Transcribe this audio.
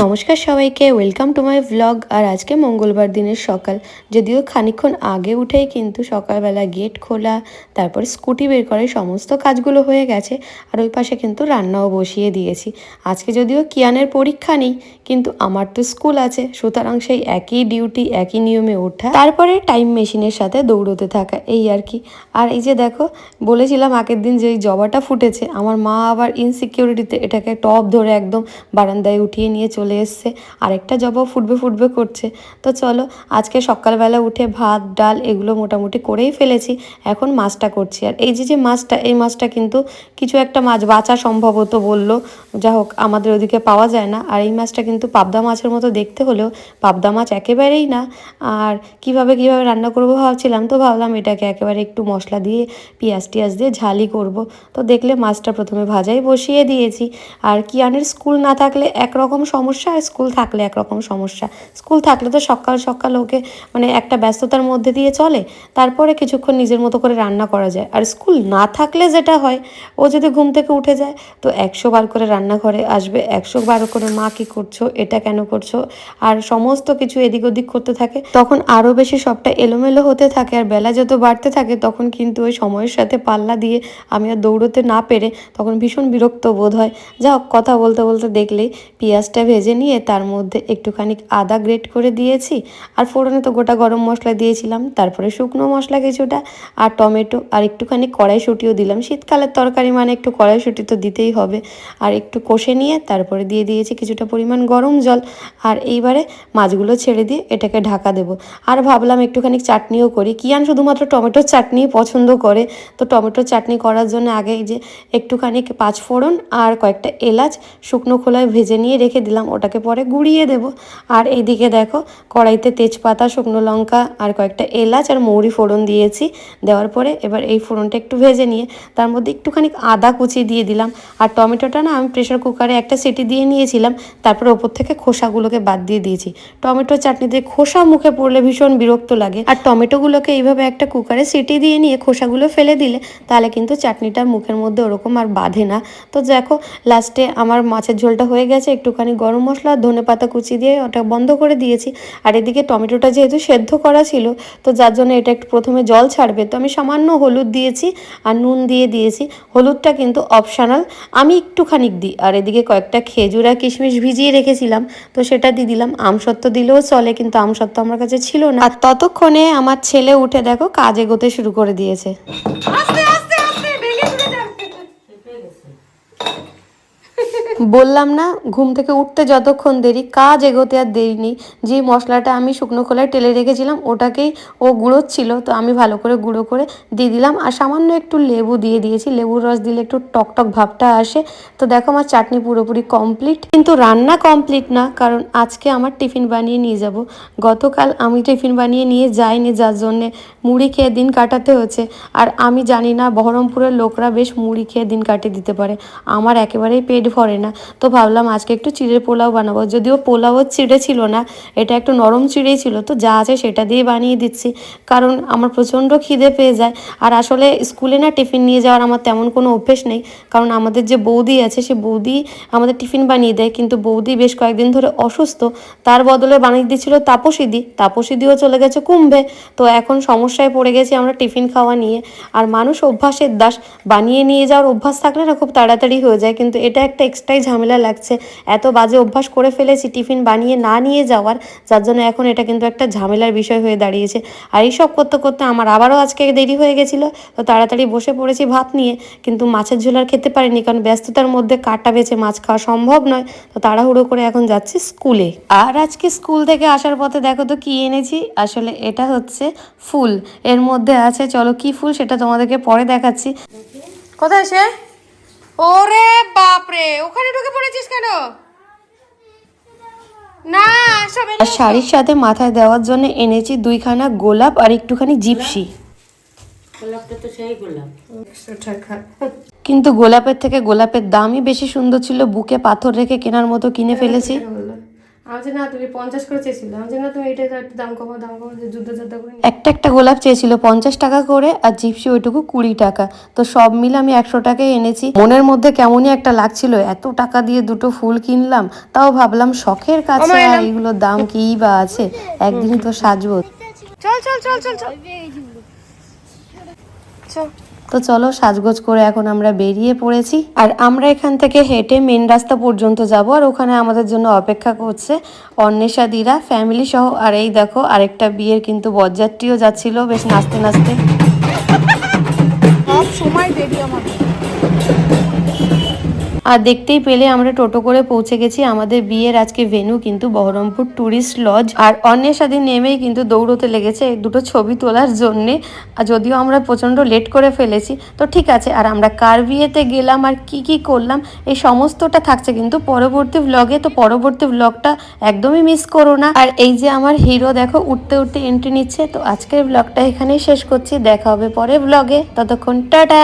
নমস্কার সবাইকে welcome to my vlog আর আজকে মঙ্গলবার দিনের সকাল, যদিও খানিকক্ষণ আগে উঠেই কিন্তু সকালবেলা গেট খোলা, তারপর স্কুটি বের করে সমস্ত কাজগুলো হয়ে গেছে, আর ওই পাশে কিন্তু রান্নাও বসিয়ে দিয়েছি। আজকে যদিও কিয়ানের পরীক্ষা নেই, কিন্তু আমার তো স্কুল আছে, সুতরাং সেই একই ডিউটি একই নিয়মে ওঠা, তারপরে টাইম মেশিনের সাথে দৌড়তে থাকা, এই আর কি। আর এই যে দেখো, বলেছিলাম আগের দিন যে জবাটা ফুটেছে, আমার মা আবার ইনসিকিউরিটিতে এটাকে টপ ধরে একদম বারান্দায় উঠিয়ে নিয়ে চলে এসছে। আরেকটা জবাও ফুটবে ফুটবে করছে। তো চলো, আজকে সকালবেলা উঠে ভাত, ডাল এগুলো মোটামুটি করেই ফেলেছি। এখন মাছটা করছি। আর এই যে যে মাছটা, এই মাছটা কিন্তু কিছু একটা মাছ বাঁচা সম্ভবত বলল। যা হোক, আমাদের ওদিকে পাওয়া যায় না। আর এই মাছটা কিন্তু পাবদা মাছের মতো দেখতে হলেও পাবদা মাছ একেবারেই না। আর কীভাবে কীভাবে রান্না করব ভাবছিলাম তো ভাবলাম এটাকে একেবারে একটু মশলা দিয়ে, পেঁয়াজ টিয়াজ দিয়ে ঝালি করব। তো দেখলে মাছটা প্রথমে ভাজাই বসিয়ে দিয়েছি। আর কিয়ানের স্কুল না থাকলে একরকম সমস্যা আর স্কুল থাকলে একরকম সমস্যা। স্কুল থাকলে তো সকাল সকাল ওকে মানে একটা ব্যস্ততার মধ্যে দিয়ে চলে, তারপরে কিছুক্ষণ নিজের মতো করে রান্না করা যায়। আর স্কুল না থাকলে যেটা হয়, ও যদি ঘুম থেকে উঠে যায়, তো একশো বার করে রান্নাঘরে আসবে, একশো বার করে মা কী করছ, এটা কেন করছ, আর সমস্ত কিছু এদিক ওদিক করতে থাকে। তখন আরও বেশি সবটা এলোমেলো হতে থাকে আর বেলা যত বাড়তে থাকে, তখন কিন্তু ওই সময়ের সাথে পাল্লা দিয়ে আমি আর দৌড়তে না পেরে তখন ভীষণ বিরক্ত বোধ হয়। যা কথা বলতে বলতে দেখলেই পেঁয়াজটা ভেজে নিয়ে তার মধ্যে একটুখানি আদা গ্রেট করে দিয়েছি। আর ফোড়নে তো গোটা গরম মশলা দিয়েছিলাম। তারপরে শুকনো মশলা কিছুটা আর টমেটো আর একটুখানি কড়াইশুঁটিও দিলাম। শীতকালের তরকারি মানে একটু কড়াইশুঁটি তো দিতেই হবে। আর একটু কষে নিয়ে তারপরে দিয়ে দিয়েছি কিছুটা পরিমাণ গরম জল। আর এইবারে মাছগুলো ছেড়ে দিয়ে এটাকে ঢাকা দেবো। আর ভাবলাম একটুখানি চাটনিও করি। কিয়ান শুধুমাত্র টমেটোর চাটনি পছন্দ করে। তো টমেটোর চাটনি করার জন্য আগে যে একটুখানি পাঁচ ফোড়ন আর কয়েকটা এলাচ শুকনো খোলায় ভেজে নিয়ে রেখে দিলাম। ওটাকে পরে গুঁড়িয়ে দেবো। আর এইদিকে দেখো, কড়াইতে তেজপাতা, শুকনো লঙ্কা আর কয়েকটা এলাচ আর মৌরি ফোড়ন দিয়েছি। দেওয়ার পরে এবার এই ফোড়নটা একটু ভেজে নিয়ে তার মধ্যে একটুখানি আদা কুচি দিয়ে দিলাম। আর টমেটোটা না আমি প্রেশার কুকারে একটা সিটি দিয়ে নিয়েছিলাম, তারপরে ওপর থেকে খোসাগুলোকে বাদ দিয়ে দিয়েছি। টমেটো চাটনিতে খোসা মুখে পড়লে ভীষণ বিরক্ত লাগে। আর টমেটোগুলোকে এইভাবে একটা কুকারে সিটি দিয়ে নিয়ে খোসাগুলো ফেলে দিলে তাহলে কিন্তু চাটনিটা মুখের মধ্যে ওরকম আর বাঁধে না। তো দেখো, লাস্টে আমার মাছের ঝোলটা হয়ে গেছে, একটুখানি গরম মশলা, ধনে পাতা কুচি দিয়ে ওটা বন্ধ করে দিয়েছি। আর এদিকে টমেটোটা যেহেতু সেদ্ধ করা ছিল, তো যার জন্য এটা একটু প্রথমে জল ছাড়বে। তো আমি সামান্য হলুদ দিয়েছি আর নুন দিয়ে দিয়েছি। হলুদটা কিন্তু অপশানাল আমি একটুখানি দিই। আর এদিকে কয়েকটা খেজুর কিশমিশ ভিজিয়ে রেখেছিলাম, তো সেটা দিয়ে দিলাম। আমসত্ত্ব দিলেও চলে, কিন্তু আমসত্ত্ব আমার কাছে ছিল না। আর ততক্ষণে আমার ছেলে উঠে দেখো, কাজ এগোতে শুরু করে দিয়েছে। বললাম না, ঘুম থেকে উঠতে যতক্ষণ দেরি, কাজ এগোতে আর দেরি নেই। যে মশলাটা আমি শুকনো খোলায় টেলে রেখেছিলাম, ওটাকেই ও গুঁড়োচ্ছিল, তো আমি ভালো করে গুঁড়ো করে দিয়ে দিলাম। আর সামান্য একটু লেবু দিয়ে দিয়েছি, লেবুর রস দিলে একটু টকটক ভাবটা আসে। তো দেখো আমার চাটনি পুরোপুরি কমপ্লিট কিন্তু রান্না কমপ্লিট না, কারণ আজকে আমার টিফিন বানিয়ে নিয়ে যাব। গতকাল আমি টিফিন বানিয়ে নিয়ে যাইনি, যার জন্যে মুড়ি খেয়ে দিন কাটাতে হচ্ছে আর আমি জানি না, বহরমপুরের লোকরা বেশ মুড়ি খেয়ে দিন কাটিয়ে দিতে পারে। আমার একেবারেই পেট ভরে না। তো ভাবলাম আজকে একটু চিড়ের পোলাও বানাবো। যদিও পোলাও চিড়ে ছিল না, এটা একটু নরম চিড়েই ছিল, তো যা আছে সেটা দিয়ে বানিয়ে দিচ্ছি। কারণ আমার প্রচণ্ড খিদে পেয়ে যায়। আর আসলে স্কুলে না টিফিন নিয়ে যাওয়ার আমার তেমন কোনো অভ্যেস নেই। কারণ আমাদের যে বৌদি আছে, সে বৌদি আমাদের টিফিন বানিয়ে দেয়, কিন্তু বৌদি বেশ কয়েকদিন ধরে অসুস্থ। তার বদলে বানিয়ে দিচ্ছিল তাপসীদি। তাপসীদিও চলে গেছে কুম্ভে। তো এখন সমস্যায় পড়ে গেছি আমরা টিফিন খাওয়া নিয়ে। আর মানুষ অভ্যাসের দাস। বানিয়ে নিয়ে যাওয়ার অভ্যাস থাকলে না খুব তাড়াতাড়ি হয়ে যায়, কিন্তু এটা একটা এক্সট্রাই ঝামেলা লাগছে। এত বাজে অভ্যাস করে ফেলেছি টিফিন বানিয়ে না নিয়ে যাওয়ার, যার জন্য এখন এটা কিন্তু একটা ঝামেলার বিষয় হয়ে দাঁড়িয়েছে। আর এইসব করতে করতে আমার আবারও আজকে দেরি হয়ে গেছিল, তো তাড়াতাড়ি বসে পড়েছি ভাত নিয়ে, কিন্তু মাছের ঝোল আর খেতে পারিনি, কারণ ব্যস্ততার মধ্যে কাটা বেছে মাছ খাওয়া সম্ভব নয়। তো তাড়াহুড়ো করে এখন যাচ্ছি স্কুলে। আর আজকে স্কুল থেকে আসার পথে দেখো তো কি এনেছি। আসলে এটা হচ্ছে ফুল। এর মধ্যে আছে, চলো কি ফুল সেটা তোমাদেরকে পরে দেখাচ্ছি। কোথায় সে? ওরে বাপরে ওখানে ঢুকে পড়েছিস কেন? না আর শাড়ির সাথে মাথায় দেওয়ার জন্য এনেছি দুইখানা গোলাপ আর একটুখানি জিপসি। কিন্তু গোলাপের থেকে গোলাপের দামই বেশি সুন্দর ছিল বুকে পাথর রেখে কেনার মতো কিনে ফেলেছি। আমি না তুমি পঞ্চাশ করে চেয়েছিল। আমি না তুমি এটা একটু দাম কমাও দাম কমাও যে যুদ্ধ যুদ্ধ করে একটা একটা গোলাপ চেয়েছিল পঞ্চাশ টাকা করে আর জিপসি ওইটুকু কুড়ি টাকা। তো সব মিলে আমি একশো টাকায় এনেছি। মনের মধ্যে কেমনই একটা লাগছিল এত টাকা দিয়ে দুটো ফুল কিনলাম তাও ভাবলাম শখের কাছে আর এগুলোর দাম কি বা আছে? একদিনই তো সাজবো। চল চল চল চল চল। চল। তো চলো সাজগোজ করে এখন আমরা বেরিয়ে পড়েছি। আর আমরা এখান থেকে হেঁটে মেন রাস্তা পর্যন্ত যাব আর ওখানে আমাদের জন্য অপেক্ষা করছে অন্বেষা দিরা ফ্যামিলি সহ। আর এই দেখো, আরেকটা বিয়ের কিন্তু বরযাত্রীও যাচ্ছিল, বেশ নাচতে নাচতে। সময় দেরি আমাদের। আর দেখতেই পেলে আমরা টোটো করে পৌঁছে গেছি আমাদের বিয়ের আজকে ভেনু কিন্তু বহরমপুর ট্যুরিস্ট লজ আর অন্যের সাথে নেমেই কিন্তু দৌড়তে লেগেছে দুটো ছবি তোলার জন্যে। যদিও আমরা প্রচণ্ড লেট করে ফেলেছি, তো ঠিক আছে, আর আমরা কার বিয়েতে গেলাম আর কি কি করলাম, এই সমস্তটা থাকছে কিন্তু পরবর্তী ব্লগে তো পরবর্তী ব্লগটা একদমই মিস করো না। আর এই যে আমার হিরো দেখো, উঠতে উঠতে এন্ট্রি নিচ্ছে, তো আজকের ভ্লগটা এখানেই শেষ করছি, দেখা হবে পরে ভ্লগে ততক্ষণ, টাটা!